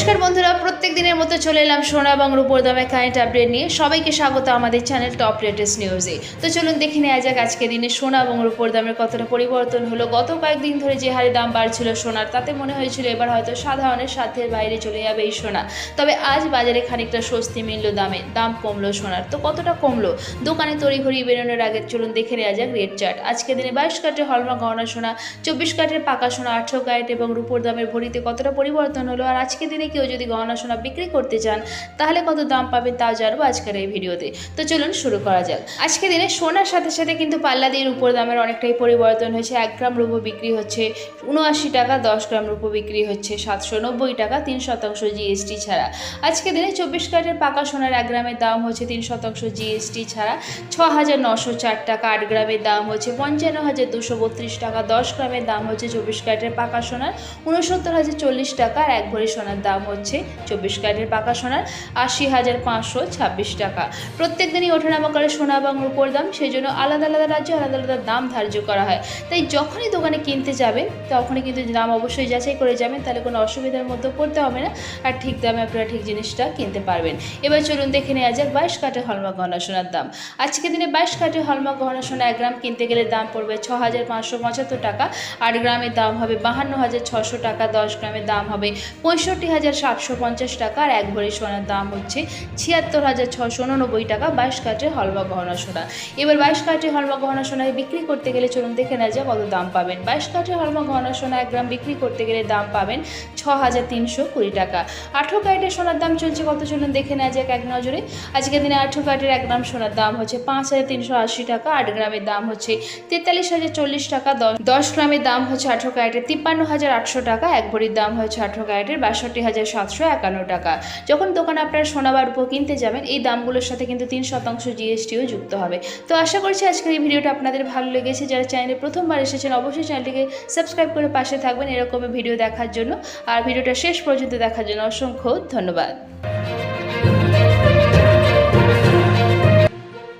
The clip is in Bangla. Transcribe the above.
নমস্কার বন্ধুরা, প্রত্যেক দিনের মতো চলে এলাম সোনা এবং রূপোর দামে কারেন্ট আপডেট নিয়ে। সবাইকে স্বাগত আমাদের চ্যানেল টপ লেটেস্ট নিউজে তো চলুন দেখে নেওয়া যাক আজকে দিনে সোনা এবং রূপোর দামের কতটা পরিবর্তন হলো। গত কয়েকদিন ধরে যে হারে দাম বাড়ছিল সোনার, তাতে মনে হয়েছিল এবার হয়তো সাধারণের সাধ্যের বাইরে চলে যাবে এই সোনা। তবে আজ বাজারে খানিকটা স্বস্তি মিলল দামে। দাম কমলো সোনার। তো কতটা কমলো? দোকানে তড়িঘড়ি বেরোনোর আগে চলুন দেখে নেওয়া যাক রেট চার্ট। আজকে দিনে বাইশ কাঠের হলমা গহনা সোনা, চব্বিশ কাঠের পাকা সোনা, আঠেরো ক্যারেট এবং রূপোর দামের ভরিতে কতটা পরিবর্তন হলো? আর আজকে দিনে কেউ যদি গহনা সোনা বিক্রি করতে চান, তাহলে কত দাম পাবেন তাও জানব আজকের এই ভিডিওতে। তো চলুন শুরু করা যাক। আজকে দিনে সোনার সাথে সাথে কিন্তু পাল্লা দিয়ে রূপোর দামের অনেকটাই পরিবর্তন হয়েছে। এক গ্রাম রূপো বিক্রি হচ্ছে উনআশি টাকা, দশ গ্রাম রূপো বিক্রি হচ্ছে সাতশো নব্বই টাকা, তিন শতাংশ জিএসটি ছাড়া। আজকে দিনে চব্বিশ ক্যারেটের পাকা সোনার এক গ্রামের দাম হচ্ছে তিন শতাংশ জিএসটি ছাড়া। ছ হাজার নশো চার টাকা, আট গ্রামের দাম হচ্ছে পঞ্চান্ন হাজার দুশো বত্রিশ টাকা, দশ গ্রামের দাম হচ্ছে চব্বিশ ক্যারেটের পাকা সোনার উনসত্তর হাজার চল্লিশ টাকা, আর এক ভরি সোনার দাম হচ্ছে চব্বিশ ক্যারেটের পাকা সোনার আশি হাজার পাঁচশো ছাব্বিশ টাকা। প্রত্যেক দিনই ওঠানামা করে সোনা এবং রূপোর দাম, সেই জন্য আলাদা আলাদা রাজ্যে আলাদা আলাদা দাম ধার্য করা হয়। তাই যখনই দোকানে কিনতে যাবেন, তখনই কিন্তু দাম অবশ্যই যাচাই করে যাবেন, তাহলে কোনো অসুবিধার মধ্যে পড়তে হবে না আর ঠিক দামে আপনারা ঠিক জিনিসটা কিনতে পারবেন। এবার চলুন দেখে নেওয়া যাক বাইশ কাঠে হলমা গহনা সোনার দাম। আজকে দিনে বাইশ কাঠে হলমা গহনা সোনা এক গ্রাম কিনতে গেলে দাম পড়বে ছ হাজার পাঁচশো পঁচাত্তর টাকা। আট গ্রামের দাম হবে বাহান্ন হাজার ছশো টাকা, দশ গ্রামের দাম হবে পঁয়ষট্টি হাজার সাতশো পঞ্চাশ টাকা আর এক ভরি সোনার দাম হচ্ছে ছিয়াত্তর হাজার ছশো উননব্বই টাকা বাইশ কাঠে হলমা গহনা সোনা। এবার বাইশ কাঠে হলমা গহনা সোনায় বিক্রি করতে গেলে চলুন দেখে নেওয়া যাক কত দাম পাবেন। বাইশ কাঠে হলমা গহনা সোনা এক গ্রাম বিক্রি করতে গেলে দাম পাবেন ছ হাজার তিনশো কুড়ি টাকা। আঠেরো ক্যারেটের সোনার দাম চলছে কত চলুন দেখে নেওয়া যাক এক নজরে। আজকের দিনে আঠেরো ক্যারেটের এক গ্রাম সোনার দাম হচ্ছে পাঁচ হাজার তিনশো আশি টাকা, আট গ্রামের দাম হচ্ছে তেতাল্লিশ হাজার চল্লিশ টাকা, দশ গ্রামের দাম হচ্ছে আঠেরো ক্যারেটের তিপ্পান্ন হাজার আটশো টাকা, এক ভরির দাম হচ্ছে আঠেরো ক্যারেটের বাষট্টি হাজার সাতশো একান্ন টাকা। যখন দোকান আপনারা সোনা বা রূপো কিনতে যাবেন, এই দামগুলোর সাথে কিন্তু তিন শতাংশ জিএসটিও যুক্ত হবে। তো আশা করছি আজকের এই ভিডিওটা আপনাদের ভালো লেগেছে। যারা চ্যানেলে প্রথমবার এসেছেন, অবশ্যই চ্যানেলটিকে সাবস্ক্রাইব করে পাশে থাকবেন এরকমই ভিডিও দেখার জন্য। আর ভিডিওটা শেষ পর্যন্ত দেখার জন্য অসংখ্য ধন্যবাদ।